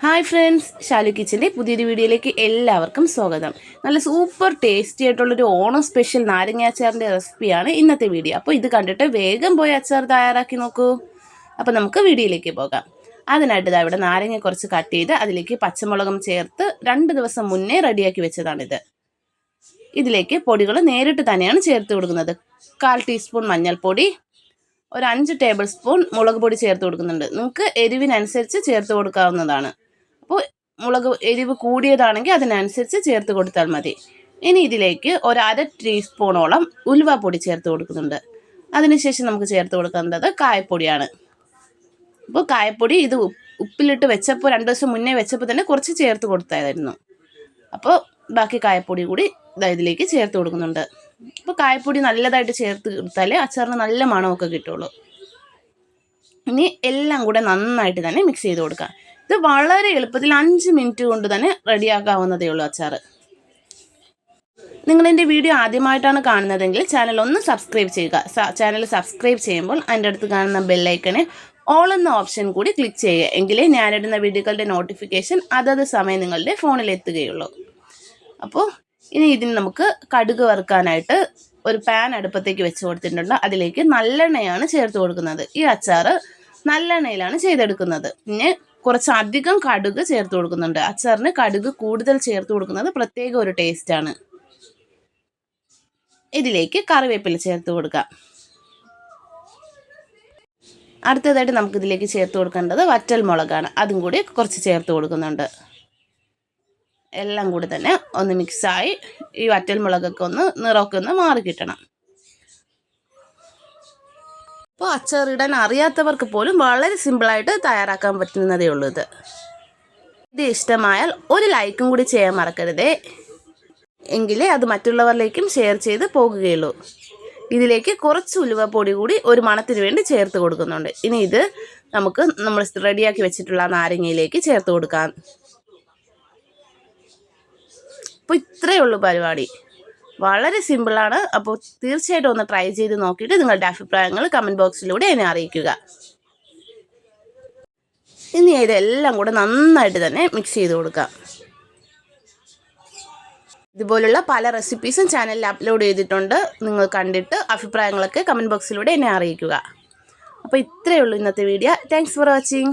Hi friends Shalu കിച്ചന്റെ പുതിയൊരു വീഡിയോയിലേക്ക് എല്ലാവർക്കും സ്വാഗതം. നല്ല സൂപ്പർ ടേസ്റ്റി ആയിട്ടുള്ളൊരു ഓണം സ്പെഷ്യൽ നാരങ്ങ അച്ചാറിന്റെ റെസിപ്പിയാണ് ഇന്നത്തെ വീഡിയോ. അപ്പോൾ ഇത് കണ്ടിട്ട് വേഗം പോയി അച്ചാർ തയ്യാറാക്കി നോക്കൂ. അപ്പോൾ നമുക്ക് വീഡിയോയിലേക്ക് പോകാം. അതിനായിട്ട് ഇതാ ഇവിടെ നാരങ്ങ കുറച്ച് കട്ട് ചെയ്ത് അതിലേക്ക് പച്ചമുളകും ചേർത്ത് രണ്ട് ദിവസം മുന്നേ റെഡിയാക്കി വെച്ചതാണിത്. ഇതിലേക്ക് പൊടികൾ നേരിട്ട് തന്നെയാണ് ചേർത്ത് കൊടുക്കുന്നത്. കാൽ ടീസ്പൂൺ മഞ്ഞൾപ്പൊടി ഒരു അഞ്ച് ടേബിൾ സ്പൂൺ മുളക് പൊടി ചേർത്ത് കൊടുക്കുന്നുണ്ട്. നിങ്ങൾക്ക് എരിവിനനുസരിച്ച് ചേർത്ത് കൊടുക്കാവുന്നതാണ്. അപ്പോൾ മുളക് എരിവ് കൂടിയതാണെങ്കിൽ അതിനനുസരിച്ച് ചേർത്ത് കൊടുത്താൽ മതി. ഇനി ഇതിലേക്ക് ഒരു അര ടീസ്പൂണോളം ഉലുവാപ്പൊടി ചേർത്ത് കൊടുക്കുന്നുണ്ട്. അതിനുശേഷം നമുക്ക് ചേർത്ത് കൊടുക്കേണ്ടത് കായപ്പൊടിയാണ്. അപ്പോൾ കായപ്പൊടി ഇത് ഉപ്പിലിട്ട് വെച്ചപ്പോൾ രണ്ട് ദിവസം മുന്നേ വെച്ചപ്പോൾ തന്നെ കുറച്ച് ചേർത്ത് കൊടുത്തായിരുന്നു. അപ്പോൾ ബാക്കി കായപ്പൊടി കൂടി ഇതിലേക്ക് ചേർത്ത് കൊടുക്കുന്നുണ്ട്. അപ്പോൾ കായപ്പൊടി നല്ലതായിട്ട് ചേർത്ത് കൊടുത്താലേ അച്ചാറിന് നല്ല മണമൊക്കെ കിട്ടുള്ളൂ. ഇനി എല്ലാം കൂടെ നന്നായിട്ട് തന്നെ മിക്സ് ചെയ്ത് കൊടുക്കാം. ഇത് വളരെ എളുപ്പത്തിൽ അഞ്ച് മിനിറ്റ് കൊണ്ട് തന്നെ റെഡിയാക്കാവുന്നതേ ഉള്ളൂ അച്ചാർ നിങ്ങൾ എന്റെ വീഡിയോ ആദ്യമായിട്ടാണ് കാണുന്നതെങ്കിൽ ചാനൽ ഒന്ന് സബ്സ്ക്രൈബ് ചെയ്യുക. ചാനൽ സബ്സ്ക്രൈബ് ചെയ്യുമ്പോൾ അതിന്റെ അടുത്ത് കാണുന്ന ബെല്ലൈക്കണിൽ ഓൾ എന്ന ഓപ്ഷൻ കൂടി ക്ലിക്ക് ചെയ്യുക. എങ്കിലേ ഞാനിടുന്ന വീഡിയോകളുടെ നോട്ടിഫിക്കേഷൻ അതത് സമയം നിങ്ങളുടെ ഫോണിൽ എത്തുകയുള്ളൂ. അപ്പോൾ ഇനി ഇതിന് നമുക്ക് കടുക് വറുക്കാനായിട്ട് ഒരു പാൻ അടുപ്പത്തേക്ക് വെച്ച് കൊടുത്തിട്ടുണ്ട്. അതിലേക്ക് നല്ലെണ്ണയാണ് ചേർത്ത് കൊടുക്കുന്നത്. ഈ അച്ചാർ നല്ലെണ്ണയിലാണ് ചെയ്തെടുക്കുന്നത്. പിന്നെ കുറച്ച് അധികം കടുക് ചേർത്ത് കൊടുക്കുന്നുണ്ട്. അച്ചാറിന് കടുക് കൂടുതൽ ചേർത്ത് കൊടുക്കുന്നത് പ്രത്യേക ഒരു ടേസ്റ്റാണ് ഇതിലേക്ക് കറിവേപ്പില ചേർത്ത് കൊടുക്കാം. അടുത്തതായിട്ട് നമുക്കിതിലേക്ക് ചേർത്ത് കൊടുക്കേണ്ടത് വറ്റൽ മുളകാണ്. അതും കൂടി കുറച്ച് ചേർത്ത് കൊടുക്കുന്നുണ്ട്. എല്ലാം കൂടി തന്നെ ഒന്ന് മിക്സായി ഈ വറ്റൽ മുളകൊക്കെ ഒന്ന് നിറമൊക്കെ ഒന്ന് മാറി കിട്ടണം അപ്പോൾ അച്ചാറിടാൻ അറിയാത്തവർക്ക് പോലും വളരെ സിമ്പിളായിട്ട് തയ്യാറാക്കാൻ പറ്റുന്നതേ ഉള്ളൂ ഇത്. ഇത് ഇഷ്ടമായാൽ ഒരു ലൈക്കും കൂടി ചെയ്യാൻ മറക്കരുതേ. എങ്കിലേ അത് മറ്റുള്ളവരിലേക്കും ഷെയർ ചെയ്ത് പോകുകയുള്ളൂ. ഇതിലേക്ക് കുറച്ച് ഉലുവപ്പൊടി കൂടി ഒരു മണത്തിന് വേണ്ടി ചേർത്ത് കൊടുക്കുന്നുണ്ട്. ഇനി ഇത് നമുക്ക് നമ്മൾ റെഡിയാക്കി വെച്ചിട്ടുള്ള നാരങ്ങയിലേക്ക് ചേർത്ത് കൊടുക്കാം. അപ്പോൾ ഇത്രയേ ഉള്ളൂ പരിപാടി. വളരെ സിമ്പിളാണ് അപ്പോൾ തീർച്ചയായിട്ടും ഒന്ന് ട്രൈ ചെയ്ത് നോക്കിയിട്ട് നിങ്ങളുടെ അഭിപ്രായങ്ങൾ കമന്റ് ബോക്സിലൂടെ എന്നെ അറിയിക്കുക. ഇനി ഇതെല്ലാം കൂടെ നന്നായിട്ട് തന്നെ മിക്സ് ചെയ്ത് കൊടുക്കാം. ഇതുപോലുള്ള പല റെസിപ്പീസും ചാനലിൽ അപ്ലോഡ് ചെയ്തിട്ടുണ്ട്. നിങ്ങൾ കണ്ടിട്ട് അഭിപ്രായങ്ങളൊക്കെ കമന്റ് ബോക്സിലൂടെ എന്നെ അറിയിക്കുക. അപ്പോൾ ഇത്രയേ ഉള്ളൂ ഇന്നത്തെ വീഡിയോ താങ്ക്സ് ഫോർ വാച്ചിങ്